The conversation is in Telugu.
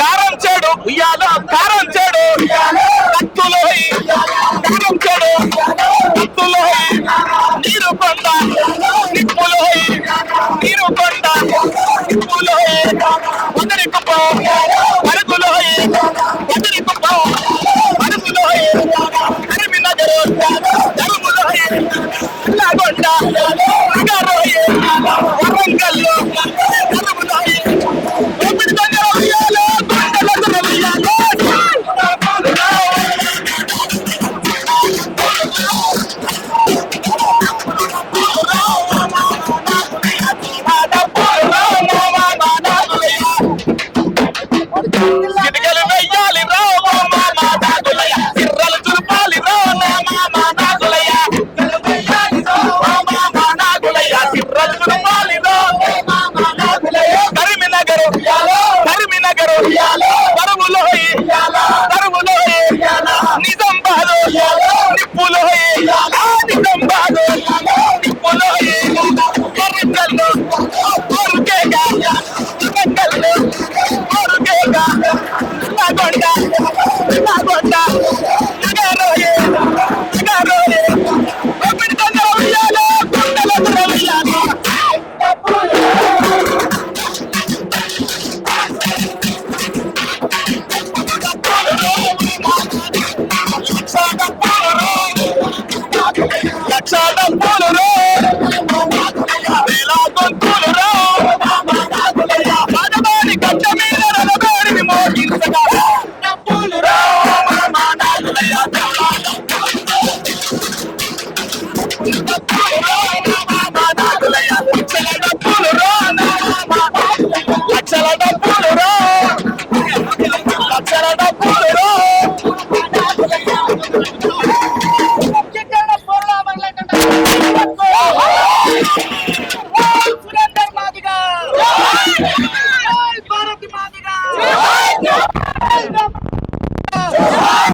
కారం చెడు ఉయ్యాలో కారం చెడు. కత్తులో కారం చెడు. కత్తులో నీరు కొండ నిప్పులో నీరు కొండ నిప్పులో వందని కుప్ప పరుగులో వందని కుప్ప పరుగులో కరిమి నగరు Oh! నిప్పులో లక్షల పూలు వేల గొంతులు పదవాడి గడ్డ మీద నలబేడిని మోగించగా పూలు లక్షల Thank you.